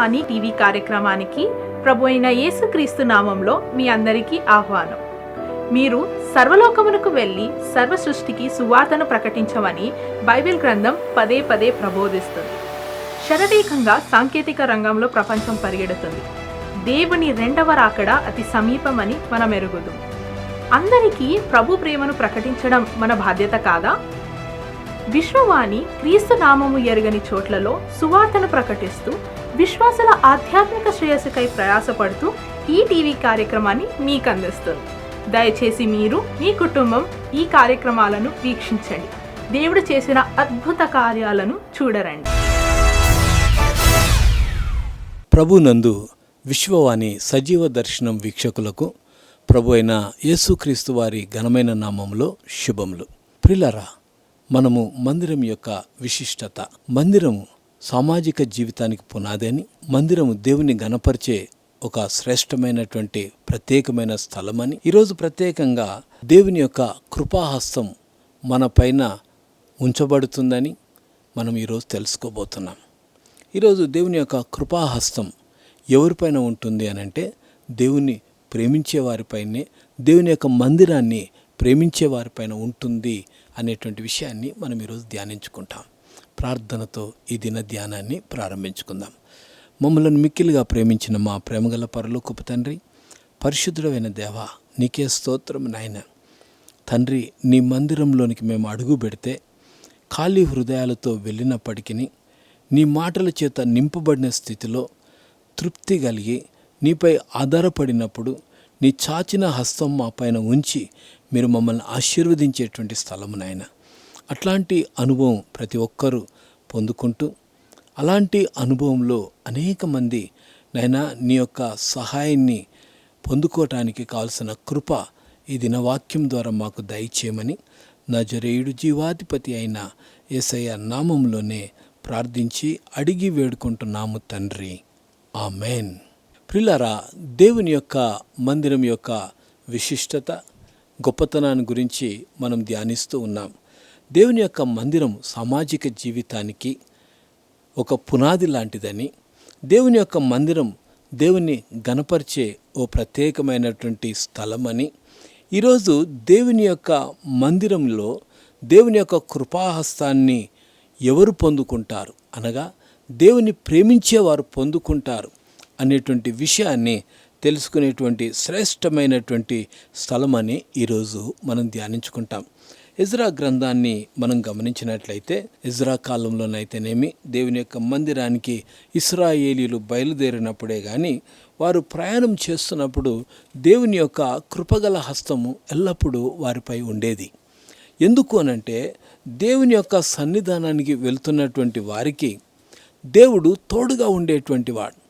వాణి TV కార్యక్రమానికి ప్రభు అయిన యేసుక్రీస్తు నామంలో మీ అందరికీ ఆహ్వానం. మీరు సర్వలోకమునకు వెళ్ళి సర్వ సృష్టికి సువార్తను ప్రకటించమని బైబిల్ గ్రంథం పదే పదే ప్రబోధిస్తుంది. శరవేగంగా సాంకేతిక రంగంలో ప్రపంచం పరిగెడుతుంది. దేవుని రెండవ రాకడ అతి సమీపమని మనం ఎరుగుదు అందరికీ ప్రభు ప్రేమను ప్రకటించడం మన బాధ్యత కాదా? విశ్వవాణి క్రీస్తు నామము ఎరుగని చోట్లలో సువార్తను ప్రకటిస్తూ విశ్వాసుల ఆధ్యాత్మిక శ్రేయస్సుకై ప్రయాసపడుతూ ఈ టీవీ కార్యక్రమాన్ని మీకు అందిస్తుంది దయచేసి మీరు మీ కుటుంబం ఈ కార్యక్రమాలను వీక్షించండి. దేవుడు చేసిన అద్భుత కార్యాలను చూడరండి. ప్రభునందు విశ్వవాణి సజీవ దర్శనం వీక్షకులకు ప్రభు అయిన యేసుక్రీస్తు వారి ఘనమైన నామంలో శుభములు. ప్రిలరా మనము మందిరం యొక్క విశిష్టత. మందిరము సామాజిక జీవితానికి పునాది అని మందిరము దేవుని గణపరిచే ఒక శ్రేష్టమైనటువంటి ప్రత్యేకమైన స్థలమని. ఈరోజు ప్రత్యేకంగా దేవుని యొక్క కృపాహస్తం మన పైన ఉంచబడుతుందని మనం ఈరోజు తెలుసుకోబోతున్నాం. ఈరోజు దేవుని యొక్క కృపాహస్తం ఎవరిపైన ఉంటుంది అని అంటే దేవుని ప్రేమించే వారిపైనే దేవుని యొక్క మందిరాన్ని ప్రేమించే వారిపైన ఉంటుంది అనేటువంటి విషయాన్ని మనం ఈరోజు ధ్యానించుకుంటాం. ప్రార్థనతో ఈ దిన ధ్యానాన్ని ప్రారంభించుకుందాం. మమ్మల్ని మిక్కిలిగా ప్రేమించిన మా ప్రేమగల పరలోకపు తండ్రి పరిశుద్ధుడైన దేవ నీకే స్తోత్రం నాయన. తండ్రి నీ మందిరంలోనికి మేము అడుగు పెడితే ఖాళీ హృదయాలతో వెళ్ళినప్పటికీ నీ మాటల చేత నింపబడిన స్థితిలో తృప్తి కలిగి నీపై ఆధారపడినప్పుడు నీ చాచిన హస్తం మా పైన ఉంచి మీరు మమ్మల్ని ఆశీర్వదించేటువంటి స్థలము నాయన. అట్లాంటి అనుభవం ప్రతి ఒక్కరూ పొందుకుంటూ అలాంటి అనుభవంలో అనేక మంది నైనా నీ యొక్క సహాయాన్ని పొందుకోవటానికి కావలసిన కృప ఈ దినవాక్యం ద్వారా మాకు దయచేయమని నజరేయుడు జీవాధిపతి అయిన యేసయ్య నామంలోనే ప్రార్థించి అడిగి వేడుకుంటున్నాము తండ్రి. ఆ మేన్ ప్రిల్లరా దేవుని యొక్క మందిరం యొక్క విశిష్టత గొప్పతనాన్ని గురించి మనం ధ్యానిస్తూ ఉన్నాం. దేవుని యొక్క మందిరం సామాజిక జీవితానికి ఒక పునాది లాంటిదని దేవుని యొక్క మందిరం దేవుని గణపరిచే ఓ ప్రత్యేకమైనటువంటి స్థలమని ఈరోజు దేవుని యొక్క మందిరంలో దేవుని యొక్క కృపాహస్తాన్ని ఎవరు పొందుకుంటారు అనగా దేవుని ప్రేమించేవారు పొందుకుంటారు అనేటువంటి విషయాన్ని తెలుసుకునేటువంటి శ్రేష్టమైనటువంటి స్థలమని ఈరోజు మనం ధ్యానించుకుంటాం. ఇజ్రా గ్రంథాన్ని మనం గమనించినట్లయితే ఇజ్రా కాలంలోనైతేనేమి దేవుని యొక్క మందిరానికి ఇస్రాయేలీలు బయలుదేరినప్పుడే కానీ వారు ప్రయాణం చేస్తున్నప్పుడు దేవుని యొక్క కృపగల హస్తము ఎల్లప్పుడూ వారిపై ఉండేది. ఎందుకు అనంటే దేవుని యొక్క సన్నిధానానికి వెళ్తున్నటువంటి వారికి దేవుడు తోడుగా ఉండేటువంటి వాడు.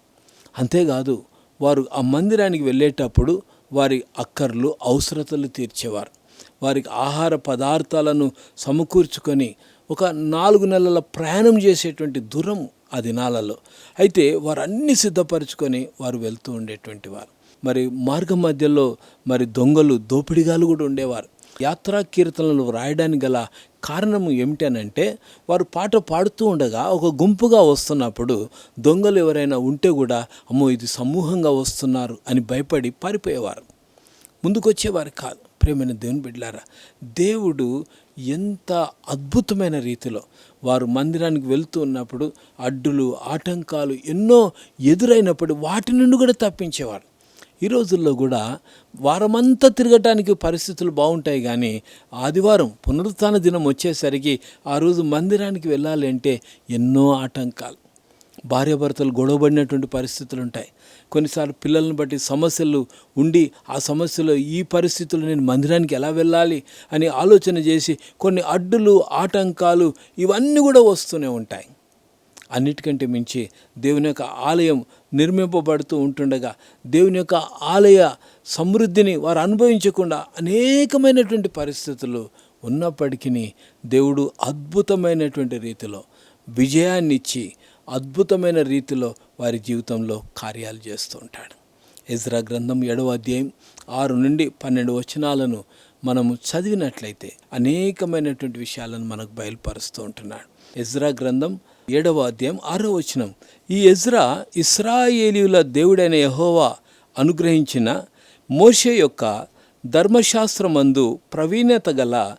అంతేకాదు వారు ఆ మందిరానికి వెళ్ళేటప్పుడు వారి అక్కర్లు అవసరతలు తీర్చేవారు. వారికి ఆహార పదార్థాలను సమకూర్చుకొని ఒక నాలుగు నెలల ప్రయాణం చేసేటువంటి దూరం ఆ దినాలలో. అయితే వారు అన్ని సిద్ధపరచుకొని వారు వెళ్తూ ఉండేటువంటి వారు. మరి మార్గం మధ్యలో మరి దొంగలు దోపిడిగాలు కూడా ఉండేవారు. యాత్రా కీర్తనలు వ్రాయడానికి గల కారణం ఏమిటనంటే వారు పాట పాడుతూ ఉండగా ఒక గుంపుగా వస్తున్నప్పుడు దొంగలు ఎవరైనా ఉంటే కూడా అమ్మో ఇది సమూహంగా వస్తున్నారు అని భయపడి పారిపోయేవారు. ముందుకొచ్చేవారు కాదు. ప్రేమైన దేవుని బిడ్డలారా దేవుడు ఎంత అద్భుతమైన రీతిలో వారు మందిరానికి వెళ్తూ ఉన్నప్పుడు అడ్డులు ఆటంకాలు ఎన్నో ఎదురైనప్పుడు వాటి నుండి కూడా తప్పించేవారు. ఈ రోజుల్లో కూడా వారమంతా తిరగటానికి పరిస్థితులు బాగుంటాయి కానీ ఆదివారం పునరుత్న దినం వచ్చేసరికి ఆ రోజు మందిరానికి వెళ్ళాలి అంటే ఎన్నో ఆటంకాలు భార్యాభర్తలు గొడవబడినటువంటి పరిస్థితులు ఉంటాయి కొన్నిసార్లు పిల్లల్ని బట్టి సమస్యలు ఉండి ఆ సమస్యలో ఈ పరిస్థితులు నేను మందిరానికి ఎలా వెళ్ళాలి అని ఆలోచన చేసి కొన్ని అడ్డులు ఆటంకాలు ఇవన్నీ కూడా వస్తూనే ఉంటాయి. అన్నిటికంటే మించి దేవుని యొక్క ఆలయం నిర్మింపబడుతూ ఉంటుండగా దేవుని యొక్క ఆలయ సమృద్ధిని వారు అనుభవించకుండా అనేకమైనటువంటి పరిస్థితులు ఉన్నప్పటికీ దేవుడు అద్భుతమైనటువంటి రీతిలో విజయాన్ని ఇచ్చి అద్భుతమైన రీతిలో వారి జీవితంలో కార్యాలు చేస్తూ ఉంటాడు. ఇజ్రా గ్రంథం ఏడవ అధ్యాయం ఆరు నుండి పన్నెండు వచనాలను మనము చదివినట్లయితే అనేకమైనటువంటి విషయాలను మనకు బయలుపరుస్తూ ఉంటున్నాడు. ఎజ్రా గ్రంథం ఏడవ అధ్యాయం ఆరో వచనం ఈ ఎజ్రా ఇస్రాయేలీయుల దేవుడైన యహోవా అనుగ్రహించిన మోషే యొక్క ధర్మశాస్త్రమందు ప్రవీణత గల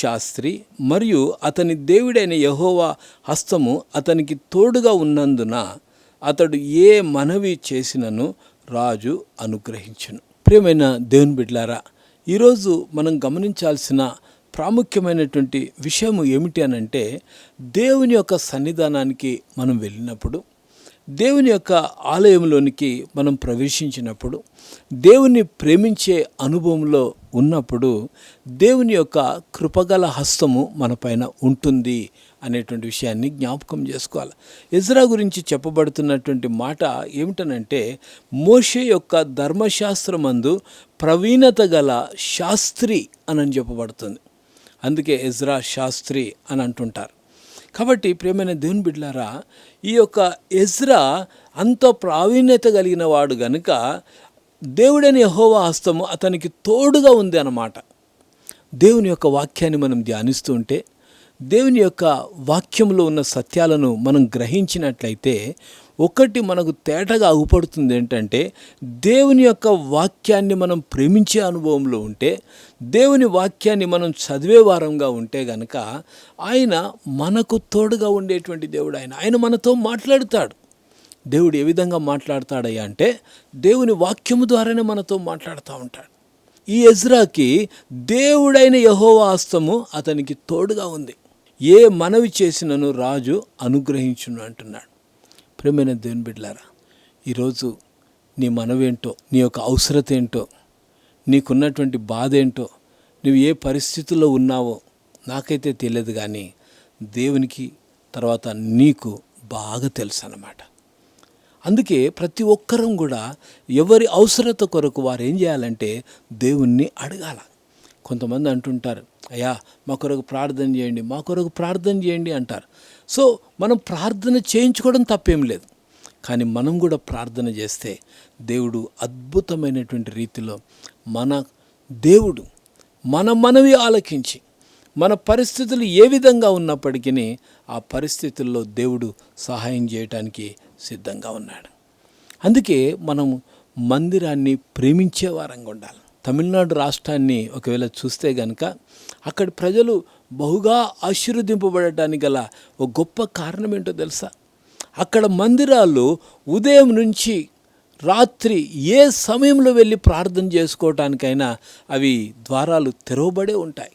శాస్త్రి మరియు అతని దేవుడైన యహోవా హస్తము అతనికి తోడుగా ఉన్నందున అతడు ఏ మనవి చేసినను రాజు అనుగ్రహించును. ప్రియమైన దేవుని బిడ్లారా ఈరోజు మనం గమనించాల్సిన ప్రాముఖ్యమైనటువంటి విషయం ఏమిటి అనంటే దేవుని యొక్క సన్నిధానానికి మనం వెళ్ళినప్పుడు దేవుని యొక్క ఆలయంలోనికి మనం ప్రవేశించినప్పుడు దేవుని ప్రేమించే అనుభవంలో ఉన్నప్పుడు దేవుని యొక్క కృపగల హస్తము మనపైన ఉంటుంది అనేటువంటి విషయాన్ని జ్ఞాపకం చేసుకోవాలి. ఇజ్రా గురించి చెప్పబడుతున్నటువంటి మాట ఏమిటనంటే మోషే యొక్క ధర్మశాస్త్రమందు ప్రవీణత గల శాస్త్రి అని చెప్పబడుతుంది. అందుకే ఇజ్రా శాస్త్రి అని అంటుంటారు. కాబట్టి ప్రేమైన దేవుని బిడ్లారా ఈ యొక్క ఎజ్రా అంత ప్రావీణ్యత కలిగిన వాడు గనుక దేవుడని యహోవా హస్తము అతనికి తోడుగా ఉంది అన్నమాట. దేవుని యొక్క వాక్యాన్ని మనం ధ్యానిస్తూ ఉంటే దేవుని యొక్క వాక్యంలో ఉన్న సత్యాలను మనం గ్రహించినట్లయితే ఒకటి మనకు తేటగా అగుపడుతుంది ఏంటంటే దేవుని యొక్క వాక్యాన్ని మనం ప్రేమించే అనుభవంలో ఉంటే దేవుని వాక్యాన్ని మనం చదివే వారంగా ఉంటే గనక ఆయన మనకు తోడుగా ఉండేటువంటి దేవుడు ఆయన. ఆయన మనతో మాట్లాడుతాడు. దేవుడు ఏ విధంగా మాట్లాడతాడయ్యా అంటే దేవుని వాక్యము ద్వారానే మనతో మాట్లాడుతూ ఉంటాడు. ఈ ఎజ్రాకి దేవుడైన యహోవా హస్తము అతనికి తోడుగా ఉంది. ఏ మనవి చేసినను రాజు అనుగ్రహించును అంటున్నాడు. ప్రేమైన దేవుని బిడ్డలారా ఈరోజు నీ మనవేంటో నీ యొక్క అవసరత ఏంటో నీకున్నటువంటి బాధ ఏంటో నువ్వు ఏ పరిస్థితుల్లో ఉన్నావో నాకైతే తెలియదు కానీ దేవునికి తర్వాత నీకు బాగా తెలుసు అన్నమాట అందుకే ప్రతి ఒక్కరం కూడా ఎవరి అవసరత కొరకు వారు ఏం చేయాలంటే దేవుణ్ణి అడగాల. కొంతమంది అంటుంటారు అయ్యా మా కొరకు ప్రార్థన చేయండి మా కొరకు ప్రార్థన చేయండి అంటారు. సో మనం ప్రార్థన చేయించుకోవడం తప్పేం లేదు. కానీ మనం కూడా ప్రార్థన చేస్తే దేవుడు అద్భుతమైనటువంటి రీతిలో మన దేవుడు మన మనవి ఆలకించి మన పరిస్థితులు ఏ విధంగా ఉన్నప్పటికీ ఆ పరిస్థితుల్లో దేవుడు సహాయం చేయటానికి సిద్ధంగా ఉన్నాడు. అందుకే మనం మందిరాన్ని ప్రేమించే వారంగా ఉండాలి. తమిళనాడు రాష్ట్రాన్ని ఒకవేళ చూస్తే గనక అక్కడి ప్రజలు బహుగా ఆశీర్వదింపబడటానికి గల ఒక గొప్ప కారణం ఏంటో తెలుసా? అక్కడ మందిరాలు ఉదయం నుంచి రాత్రి ఏ సమయంలో వెళ్ళి ప్రార్థన చేసుకోవటానికైనా అవి ద్వారాలు తెరవబడే ఉంటాయి.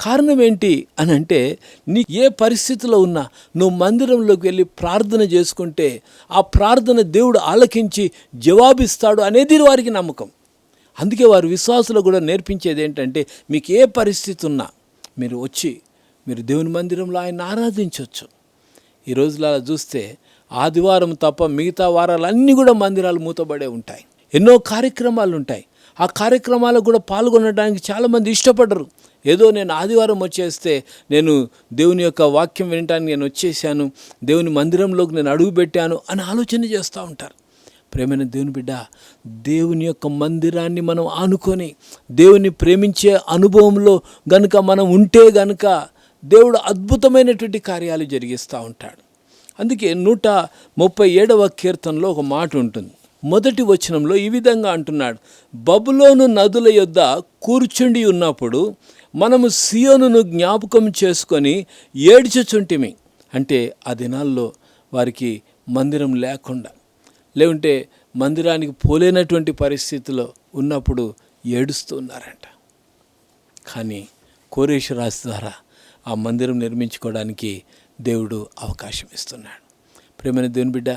కారణం ఏంటి అని అంటే నీ ఏ పరిస్థితిలో ఉన్నా నువ్వు మందిరంలోకి వెళ్ళి ప్రార్థన చేసుకుంటే ఆ ప్రార్థన దేవుడు ఆలకించి జవాబిస్తాడు అనేది వారికి నమ్మకం. అందుకే వారు విశ్వాసులు కూడా నేర్పించేది ఏంటంటే మీకు ఏ పరిస్థితి ఉన్నా మీరు వచ్చి మీరు దేవుని మందిరంలో ఆయన ఆరాధించవచ్చు. ఈ రోజుల చూస్తే ఆదివారం తప్ప మిగతా వారాలన్నీ కూడా మందిరాలు మూతబడే ఉంటాయి. ఎన్నో కార్యక్రమాలు ఉంటాయి. ఆ కార్యక్రమాలకు కూడా పాల్గొనడానికి చాలామంది ఇష్టపడరు. ఏదో నేను ఆదివారం వచ్చేస్తే నేను దేవుని యొక్క వాక్యం వినటానికి నేను వచ్చేసాను దేవుని మందిరంలోకి నేను అడుగు పెట్టాను అని ఆలోచన చేస్తూ ఉంటారు. ప్రేమైన దేవుని బిడ్డ దేవుని యొక్క మందిరాన్ని మనం ఆనుకొని దేవుని ప్రేమించే అనుభవంలో గనుక మనం ఉంటే గనుక దేవుడు అద్భుతమైనటువంటి కార్యాలు జరిగిస్తూ ఉంటాడు. అందుకే నూట ముప్పై ఏడవ కీర్తనలో ఒక మాట ఉంటుంది. మొదటి వచనంలో ఈ విధంగా అంటున్నాడు బబులోను నదుల యొద్ద కూర్చుండి ఉన్నప్పుడు మనము సియోనును జ్ఞాపకం చేసుకొని ఏడ్చుచుంటిమి. అంటే ఆ దినాల్లో వారికి మందిరం లేకుండా లేకుంటే మందిరానికి పోలేనటువంటి పరిస్థితిలో ఉన్నప్పుడు ఏడుస్తున్నారంట కానీ కోరేశ్వర రాశి ద్వారా ఆ మందిరం నిర్మించుకోవడానికి దేవుడు అవకాశం ఇస్తున్నాడు. ప్రేమైన దేవుని బిడ్డ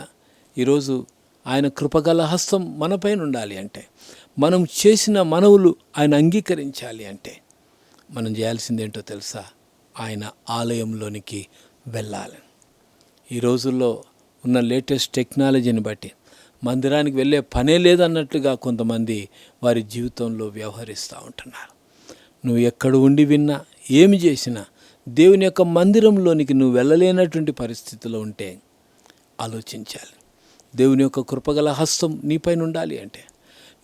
ఈరోజు ఆయన కృపగల హస్తం మనపైన ఉండాలి అంటే మనం చేసిన మనవులు ఆయన అంగీకరించాలి అంటే మనం చేయాల్సిందేంటో తెలుసా? ఆయన ఆలయంలోనికి వెళ్ళాలి ఈ రోజుల్లో ఉన్న లేటెస్ట్ టెక్నాలజీని బట్టి మందిరానికి వెళ్ళే పనే లేదన్నట్లుగా కొంతమంది వారి జీవితంలో వ్యవహరిస్తూ ఉంటున్నారు. నువ్వు ఎక్కడ ఉండి విన్నా ఏమి చేసినా దేవుని యొక్క మందిరంలోనికి నువ్వు వెళ్ళలేనటువంటి పరిస్థితిలో ఉంటే ఆలోచించాలి. దేవుని యొక్క కృపగల హస్తం నీపైన ఉండాలి అంటే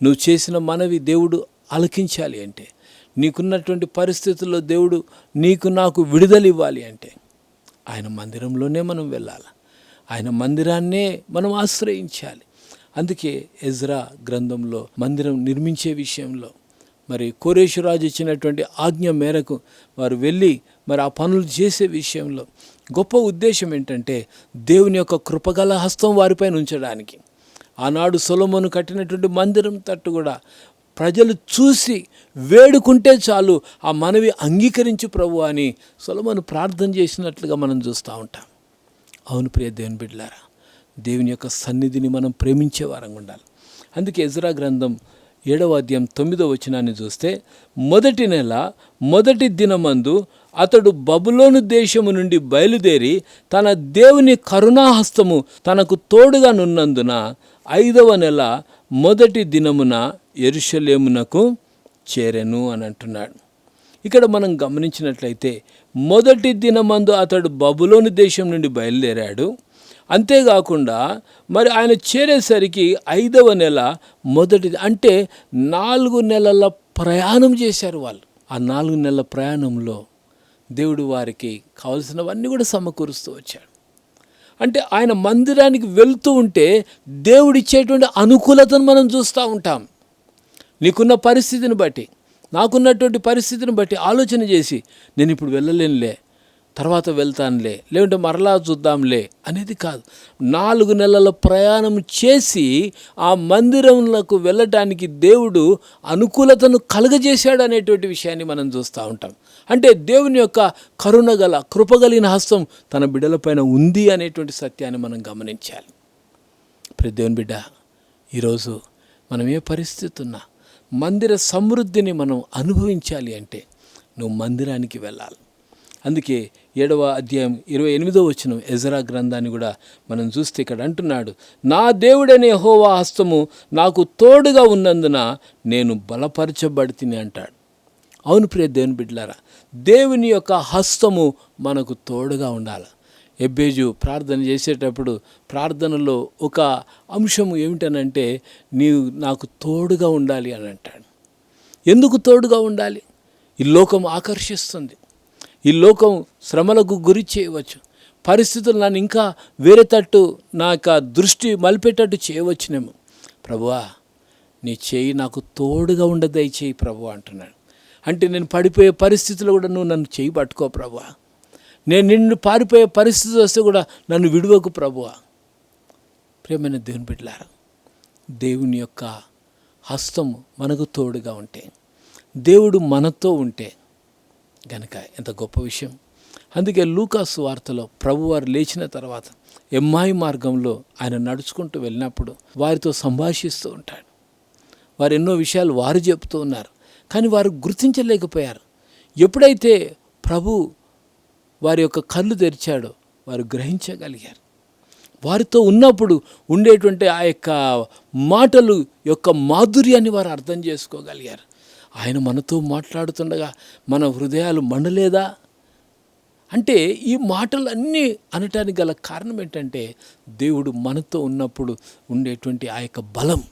నువ్వు చేసిన మనవి దేవుడు ఆలకించాలి అంటే నీకున్నటువంటి పరిస్థితుల్లో దేవుడు నీకు నాకు విడుదల ఇవ్వాలి అంటే ఆయన మందిరంలోనే మనం వెళ్ళాలి? ఆయన మందిరాన్నే మనం ఆశ్రయించాలి. అందుకే ఎజ్రా గ్రంథంలో మందిరం నిర్మించే విషయంలో మరి కోరేశ్వరాజు ఇచ్చినటువంటి ఆజ్ఞ మేరకు వారు వెళ్ళి మరి ఆ పనులు చేసే విషయంలో గొప్ప ఉద్దేశం ఏంటంటే దేవుని యొక్క కృపగల హస్తం వారిపైన ఉంచడానికి. ఆనాడు సొలమును కట్టినటువంటి మందిరం తట్టు కూడా ప్రజలు చూసి వేడుకుంటే చాలు ఆ మనవి అంగీకరించి ప్రభు అని సొలమును ప్రార్థన చేసినట్లుగా మనం చూస్తూ ఉంటాం. అవును ప్రియ దేవుని బిడ్డలారా దేవుని యొక్క సన్నిధిని మనం ప్రేమించే వారంగా ఉండాలి. అందుకే ఎజ్రా గ్రంథం ఏడవ అధ్యాయం తొమ్మిదో వచనాన్ని చూస్తే మొదటి నెల మొదటి దినమందు అతడు బబులోను దేశము నుండి బయలుదేరి తన దేవుని కరుణాహస్తము తనకు తోడుగా నున్నందున ఐదవ నెల మొదటి దినమున ఎరుషలేమునకు చేరెను అని అంటున్నాడు. ఇక్కడ మనం గమనించినట్లయితే మొదటి దినమందు అతడు బబులోని దేశం నుండి బయలుదేరాడు. అంతేకాకుండా మరి ఆయన చేరేసరికి ఐదవ నెల మొదటిది అంటే నాలుగు నెలల ప్రయాణం చేశారు వాళ్ళు. ఆ నాలుగు నెలల ప్రయాణంలో దేవుడు వారికి కావలసినవన్నీ కూడా సమకూరుస్తూ వచ్చాడు. అంటే ఆయన మందిరానికి వెళ్తూ ఉంటే దేవుడిచ్చేటువంటి అనుకూలతను మనం చూస్తూ ఉంటాం. నీకున్న పరిస్థితిని బట్టి నాకున్నటువంటి పరిస్థితిని బట్టి ఆలోచన చేసి నేను ఇప్పుడు వెళ్ళలేనులే తర్వాత వెళ్తానులే లేదంటే మరలా చూద్దాంలే అనేది కాదు. నాలుగు నెలల ప్రయాణం చేసి ఆ మందిరంలోకి వెళ్ళటానికి దేవుడు అనుకూలతను కలుగజేశాడు అనేటువంటి విషయాన్ని మనం చూస్తూ ఉంటాం. అంటే దేవుని యొక్క కరుణగల కృపగలిగిన హస్తం తన బిడ్డలపైన ఉంది అనేటువంటి సత్యాన్ని మనం గమనించాలి. ప్రతి దేవుని బిడ్డ ఈరోజు మనం ఏ పరిస్థితి ఉన్నా మందిర సమృద్ధిని మనం అనుభవించాలి అంటే నువ్వు మందిరానికి వెళ్ళాలి. అందుకే ఏడవ అధ్యాయం ఇరవై ఎనిమిదో వచ్చిన ఎజరా గ్రంథాన్ని కూడా మనం చూస్తే ఇక్కడ అంటున్నాడు నా దేవుడనే హోవా హస్తము నాకు తోడుగా ఉన్నందున నేను బలపరచబడితిని అంటాడు. అవును ప్రియ దేవుని బిడ్డలారా దేవుని యొక్క హస్తము మనకు తోడుగా ఉండాలి. ఎబ్బేజు ప్రార్థన చేసేటప్పుడు ప్రార్థనలో ఒక అంశము ఏమిటనంటే నీవు నాకు తోడుగా ఉండాలి అని అంటాడు. ఎందుకు తోడుగా ఉండాలి? ఈ లోకం ఆకర్షిస్తుంది. ఈ లోకం శ్రమలకు గురి చేయవచ్చు. పరిస్థితులు నన్ను ఇంకా వేరే తట్టు నా యొక్క దృష్టి మలిపేటట్టు చేయవచ్చునేమో. ప్రభువా నీ చేయి నాకు తోడుగా ఉండదు చేయి ప్రభు అంటున్నాడు. అంటే నేను పడిపోయే పరిస్థితులు కూడా నువ్వు నన్ను చేయి పట్టుకో ప్రభువా. నేను నిన్ను పారిపోయే పరిస్థితి వస్తే కూడా నన్ను విడువకు ప్రభువా. ప్రియమైన దేవుని బిడ్డలారా దేవుని యొక్క హస్తం మనకు తోడుగా ఉంటే దేవుడు మనతో ఉంటే గనక ఎంత గొప్ప విషయం. అందుకే లూకాసు వార్తలో ప్రభువారు లేచిన తర్వాత ఎమ్మాయి మార్గంలో ఆయన నడుచుకుంటూ వెళ్ళినప్పుడు వారితో సంభాషిస్తూ ఉంటాడు. వారు ఎన్నో విషయాలు వారు చెప్తూ ఉన్నారు. కానీ వారు గుర్తించలేకపోయారు. ఎప్పుడైతే ప్రభు వారి యొక్క కళ్ళు తెరిచాడో వారు గ్రహించగలిగారు. వారితో ఉన్నప్పుడు ఉండేటువంటి ఆ యొక్క మాటలు యొక్క మాధుర్యాన్ని వారు అర్థం చేసుకోగలిగారు. ఆయన మనతో మాట్లాడుతుండగా మన హృదయాలు మండలేదా? అంటే ఈ మాటలు అన్నీ అనటానికి గల కారణం ఏంటంటే దేవుడు మనతో ఉన్నప్పుడు ఉండేటువంటి ఆ యొక్క బలం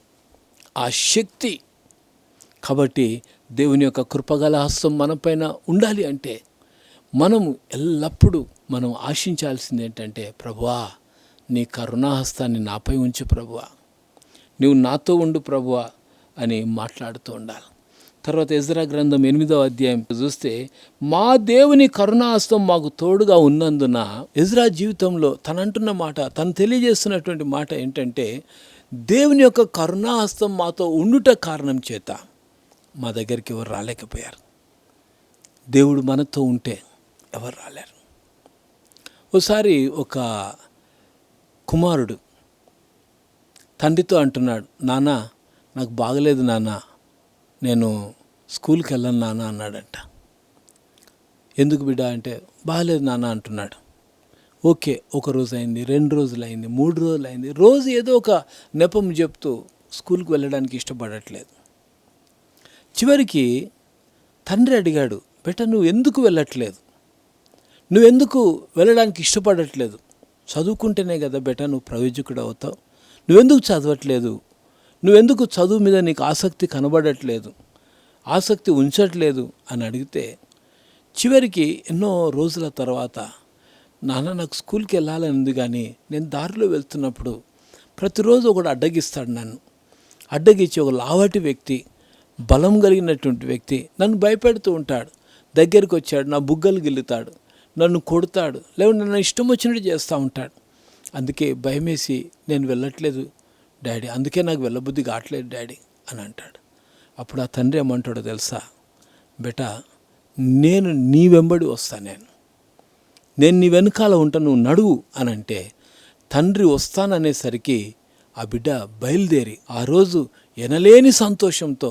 ఆ శక్తి. కాబట్టి దేవుని యొక్క కృపగల హస్తం మనపైన ఉండాలి అంటే మనము ఎల్లప్పుడూ మనం ఆశించాల్సింది ఏంటంటే ప్రభువా నీ కరుణాహస్తాన్ని నాపై ఉంచు ప్రభువా నువ్వు నాతో ఉండు ప్రభువా అని మాట్లాడుతూ ఉండాలి. తర్వాత ఎజ్రా గ్రంథం ఎనిమిదవ అధ్యాయం చూస్తే మా దేవుని కరుణాహస్తం మాకు తోడుగా ఉన్నందున ఎజ్రా జీవితంలో తను అంటున్న మాట తను తెలియజేస్తున్నటువంటి మాట ఏంటంటే దేవుని యొక్క కరుణాహస్తం మాతో ఉండుట కారణం చేత మా దగ్గరికి ఎవరు రాలేకపోయారు. దేవుడు మనతో ఉంటే ఎవరు రాలేరు. ఒకసారి ఒక కుమారుడు తండ్రితో అంటున్నాడు నాన్న నాకు బాగలేదు నాన్న నేను స్కూల్కి వెళ్ళను నాన్న అన్నాడంట. ఎందుకు బిడ్డ అంటే బాగాలేదు నాన్న అంటున్నాడు. ఓకే ఒక రోజు అయింది రెండు రోజులు అయింది మూడు రోజులు అయింది రోజు ఏదో ఒక నెపం చెప్తూ స్కూల్కి వెళ్ళడానికి ఇష్టపడట్లేదు. చివరికి తండ్రి అడిగాడు బెట నువ్వు ఎందుకు వెళ్ళట్లేదు? నువ్వెందుకు వెళ్ళడానికి ఇష్టపడట్లేదు? చదువుకుంటేనే కదా బెట నువ్వు ప్రయోజకుడు అవుతావు. నువ్వెందుకు చదవట్లేదు? నువ్వెందుకు చదువు మీద నీకు ఆసక్తి కనబడట్లేదు? ఆసక్తి ఉంచట్లేదు అని అడిగితే చివరికి ఎన్నో రోజుల తర్వాత నాన్న నాకు స్కూల్కి వెళ్ళాలని ఉంది కానీ నేను దారిలో వెళ్తున్నప్పుడు ప్రతిరోజు ఒకడు అడ్డగిస్తాడు నన్ను. అడ్డగించి ఒక లావటి వ్యక్తి బలం కలిగినటువంటి వ్యక్తి నన్ను భయపెడుతూ ఉంటాడు. దగ్గరికి వచ్చాడు నా బుగ్గలు గిల్లుతాడు నన్ను కొడతాడు లేకుంటే నన్ను ఇష్టం వచ్చినట్టు చేస్తూ ఉంటాడు. అందుకే భయమేసి నేను వెళ్ళట్లేదు. డాడీ అందుకే నాకు వెళ్ళబుద్ధి కావట్లేదు డాడీ అని అంటాడు. అప్పుడు ఆ తండ్రి ఏమంటాడో తెలుసా? బేటా నేను నీ వెంబడి వస్తా నేను. నేను నీ వెనకాల ఉంటా నువ్వు నడువు అని అంటే తండ్రి వస్తాననేసరికి ఆ బిడ్డ బయలుదేరి ఆ రోజు ఎనలేని సంతోషంతో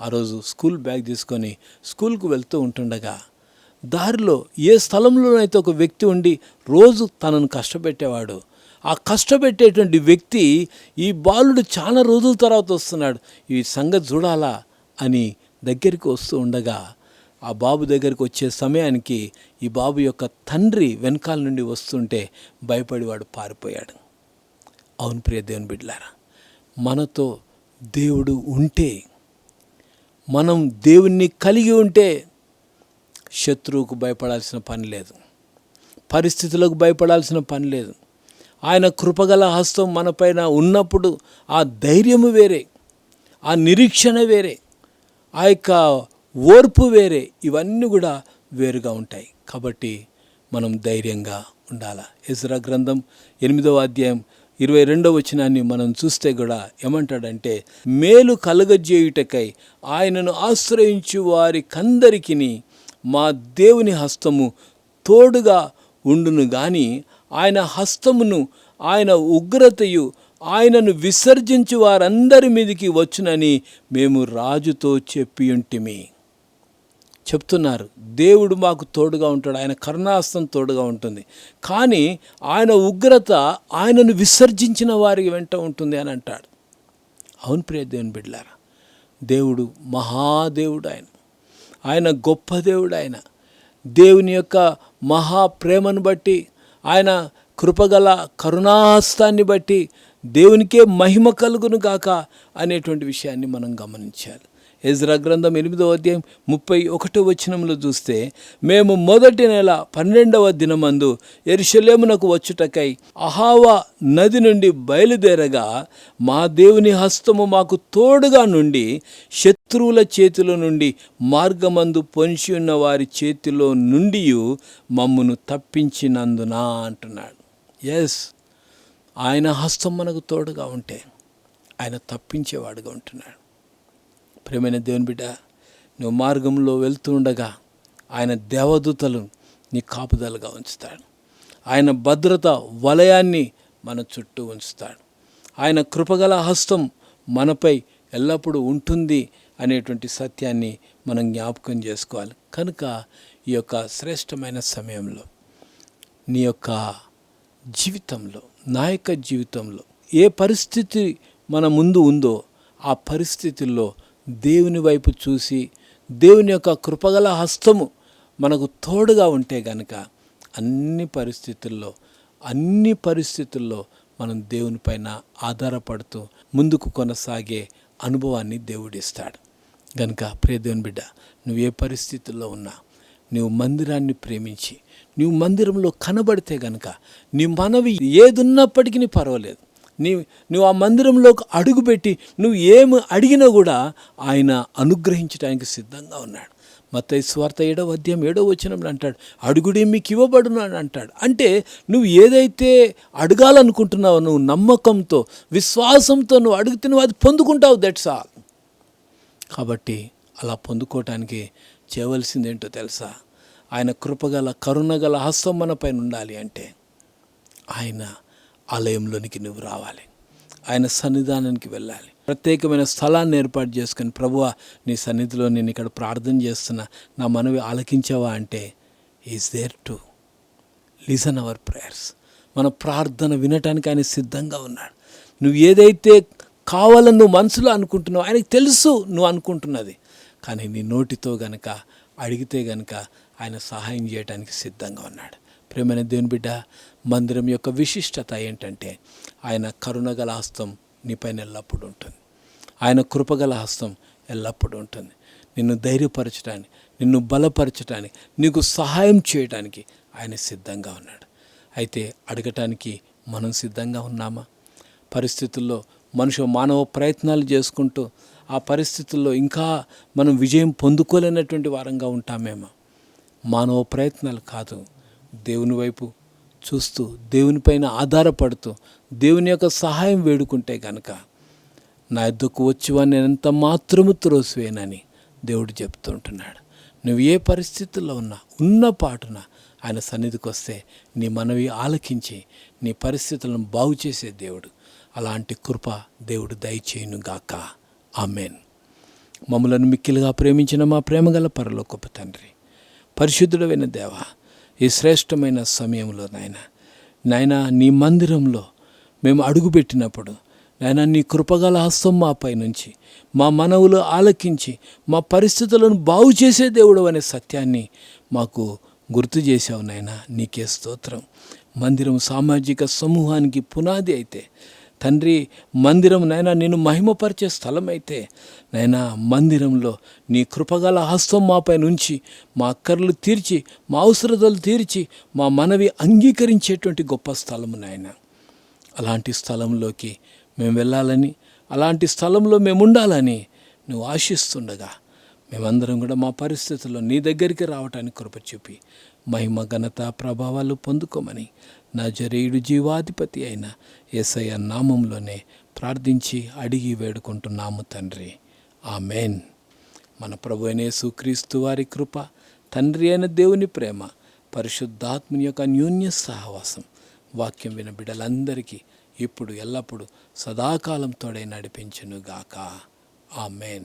ఆ రోజు స్కూల్ బ్యాగ్ తీసుకొని స్కూల్కు వెళ్తూ ఉంటుండగా దారిలో ఏ స్థలంలోనైతే ఒక వ్యక్తి ఉండి రోజు తనను కష్టపెట్టేవాడు ఆ కష్టపెట్టేటువంటి వ్యక్తి ఈ బాలుడు చాలా రోజుల తర్వాత వస్తున్నాడు. ఈ సంగతి చూడాలా అని దగ్గరికి వస్తూ ఉండగా ఆ బాబు దగ్గరికి వచ్చే సమయానికి ఈ బాబు యొక్క తండ్రి వెనకాల నుండి వస్తుంటే భయపడివాడు పారిపోయాడు. అవును ప్రియ దేవుని బిడ్డలారా మనతో దేవుడు ఉంటే మనం దేవుణ్ణి కలిగి ఉంటే శత్రువుకు భయపడాల్సిన పని లేదు. పరిస్థితులకు భయపడాల్సిన పని లేదు. ఆయన కృపగల హస్తం మనపైన ఉన్నప్పుడు ఆ ధైర్యము వేరే ఆ నిరీక్షణ వేరే ఆ యొక్క ఓర్పు వేరే ఇవన్నీ కూడా వేరుగా ఉంటాయి. కాబట్టి మనం ధైర్యంగా ఉండాలా? ఎజ్రా గ్రంథం ఎనిమిదవ అధ్యాయం ఇరవై రెండవ వచనాన్ని మనం చూస్తే కూడా ఏమంటాడంటే మేలు కలగజేయుటకై ఆయనను ఆశ్రయించు వారి కందరికిని మా దేవుని హస్తము తోడుగా ఉండును గాని ఆయన హస్తమును ఆయన ఉగ్రతయు ఆయనను విసర్జించి వారందరి మీదికి వచ్చునని మేము రాజుతో చెప్పి ఉంటిమి చెప్తున్నారు. దేవుడు మాకు తోడుగా ఉంటాడు. ఆయన కరుణాస్తం తోడుగా ఉంటుంది. కానీ ఆయన ఉగ్రత ఆయనను విసర్జించిన వారికి వెంట ఉంటుంది అని అంటాడు. అవును ప్రియ దేవుని బిడ్డలారా దేవుడు మహాదేవుడు ఆయన. ఆయన గొప్ప దేవుడు ఆయన. దేవుని యొక్క మహా ప్రేమను బట్టి ఆయన కృపగల కరుణాస్తాన్ని బట్టి దేవునికే మహిమ కలుగును గాక అనేటువంటి విషయాన్ని మనం గమనించాలి. ఎజ్రా గ్రంథం ఎనిమిదవ అధ్యాయం ముప్పై ఒకటో వచనంలో చూస్తే మేము మొదటి నెల పన్నెండవ దినమందు ఎరుషలేమునకు వచ్చుటకై అహావా నది నుండి బయలుదేరగా మా దేవుని హస్తము మాకు తోడుగా నుండి శత్రువుల చేతిలో నుండి మార్గమందు పొంచి ఉన్న వారి చేతిలో నుండి మమ్మును తప్పించినందున అంటున్నాడు. ఎస్ ఆయన హస్తం మనకు తోడుగా ఉంటే ఆయన తప్పించేవాడుగా ఉంటున్నాడు. ప్రేమైన దేవుని బిడ్డ నువ్వు మార్గంలో వెళ్తూ ఉండగా ఆయన దేవదూతలు నీ కాపుదలుగా ఉంచుతాడు. ఆయన భద్రత వలయాన్ని మన చుట్టూ ఉంచుతాడు. ఆయన కృపగల హస్తం మనపై ఎల్లప్పుడూ ఉంటుంది అనేటువంటి సత్యాన్ని మనం జ్ఞాపకం చేసుకోవాలి. కనుక ఈ యొక్క శ్రేష్టమైన సమయంలో నీ యొక్క జీవితంలో నాయక జీవితంలో ఏ పరిస్థితి మన ముందు ఉందో ఆ పరిస్థితుల్లో దేవుని వైపు చూసి దేవుని యొక్క కృపగల హస్తము మనకు తోడుగా ఉంటే గనక అన్ని పరిస్థితుల్లో అన్ని పరిస్థితుల్లో మనం దేవునిపైన ఆధారపడుతూ ముందుకు కొనసాగే అనుభవాన్ని దేవుడిస్తాడు. గనుక ప్రియ దేవుని బిడ్డ నువ్వు ఏ పరిస్థితుల్లో ఉన్నా నువ్వు మందిరాన్ని ప్రేమించి నువ్వు మందిరంలో కనబడితే గనక నీ మనవి ఏదున్నప్పటికీ పర్వాలేదు. నీ నువ్వు ఆ మందిరంలోకి అడుగుపెట్టి నువ్వు ఏమి అడిగినా కూడా ఆయన అనుగ్రహించడానికి సిద్ధంగా ఉన్నాడు. మత్తయి స్వార్థ ఏడవ అధ్యాయం ఏడవ వచనంలో అంటాడు అడుగుడి మీకు ఇవ్వబడును అని అంటాడు. అంటే నువ్వు ఏదైతే అడగాలనుకుంటున్నావో నువ్వు నమ్మకంతో విశ్వాసంతో నువ్వు అడిగితే నువ్వు అది పొందుకుంటావు దట్స్ ఆల్ కాబట్టి అలా పొందుకోవటానికి చేయవలసింది ఏంటో తెలుసా? ఆయన కృపగల కరుణగల హస్తం మన పైన ఉండాలి అంటే ఆయన ఆలయంలోనికి నువ్వు రావాలి. ఆయన సన్నిధానానికి వెళ్ళాలి. ప్రత్యేకమైన స్థలాన్ని ఏర్పాటు చేసుకుని ప్రభువ నీ సన్నిధిలో నేను ఇక్కడ ప్రార్థన చేస్తున్నా. నా మనవి ఆలకించావా అంటే is there to listen our prayers మన ప్రార్థన వినటానికి ఆయన సిద్ధంగా ఉన్నాడు. నువ్వు ఏదైతే కావాలని నువ్వు మనసులో అనుకుంటున్నావు ఆయనకు తెలుసు నువ్వు అనుకుంటున్నది. కానీ నీ నోటితో గనక అడిగితే గనక ఆయన సహాయం చేయడానికి సిద్ధంగా ఉన్నాడు. ప్రేమైన దేవుని బిడ్డ మందిరం యొక్క విశిష్టత ఏంటంటే ఆయన కరుణగల హస్తం నీపైన ఎల్లప్పుడూ ఉంటుంది. ఆయన కృపగల హస్తం ఎల్లప్పుడూ ఉంటుంది. నిన్ను ధైర్యపరచడానికి నిన్ను బలపరచడానికి నీకు సహాయం చేయడానికి ఆయన సిద్ధంగా ఉన్నాడు. అయితే అడగటానికి మనం సిద్ధంగా ఉన్నామా? పరిస్థితుల్లో మనుషు మానవ ప్రయత్నాలు చేసుకుంటూ ఆ పరిస్థితుల్లో ఇంకా మనం విజయం పొందుకోలేనటువంటి వారంగా ఉంటామేమో? మానవ ప్రయత్నాలు కాదు. దేవుని వైపు చూస్తూ దేవునిపైన ఆధారపడుతూ దేవుని యొక్క సహాయం వేడుకుంటే గనక నా ఎద్దుకు వచ్చివా నేను ఎంత మాత్రము త్రోసివేనని దేవుడు చెప్తుంటున్నాడు నువ్వు ఏ పరిస్థితుల్లో ఉన్నా ఉన్న పాటున ఆయన సన్నిధికి వస్తే నీ మనవి ఆలకించి నీ పరిస్థితులను బాగు చేసే దేవుడు. అలాంటి కృప దేవుడు దయచేయునుగాక. ఆమెన్. మమ్మలను మిక్కిలుగా ప్రేమించిన మా ప్రేమగల పరలోకపు తండ్రి పరిశుద్ధుడమైన దేవ ఈ శ్రేష్టమైన సమయంలో నాయన. నాయన నీ మందిరంలో మేము అడుగుపెట్టినప్పుడు నాయన నీ కృపగల హస్తం మాపై నుంచి మా మనవులు ఆలకించి మా పరిస్థితులను బాగు చేసే దేవుడు అనే సత్యాన్ని మాకు గుర్తు చేసావు నాయన. నీకే స్తోత్రం. మందిరం సామాజిక సమూహానికి పునాది అయితే తండ్రి మందిరం నాయన నేను మహిమపరిచే స్థలం అయితే నాయన మందిరంలో నీ కృపగల హస్తం మాపై నుంచి మా అక్కర్లు తీర్చి మా అవసరతలు తీర్చి మా మనవి అంగీకరించేటువంటి గొప్ప స్థలము నాయన అలాంటి స్థలంలోకి మేము వెళ్ళాలని అలాంటి స్థలంలో మేము ఉండాలని నువ్వు ఆశిస్తుండగా మేమందరం కూడా మా పరిస్థితుల్లో నీ దగ్గరికి రావటానికి కృప చూపి మహిమ ఘనత ప్రభావాలు పొందుకోమని నా జరేయుడు జీవాధిపతి అయిన ఎస్ఐ నామంలోనే ప్రార్థించి అడిగి వేడుకుంటున్నాము తండ్రి. ఆ మెయిన్ మన ప్రభు అయిన యేసుక్రీస్తు వారి కృప తండ్రి అయిన దేవుని ప్రేమ పరిశుద్ధాత్మని యొక్క అన్యోన్య సహవాసం వాక్యం విన బిడ్డలందరికీ ఇప్పుడు ఎల్లప్పుడూ సదాకాలం తోడై నడిపించునుగాక. మెయిన్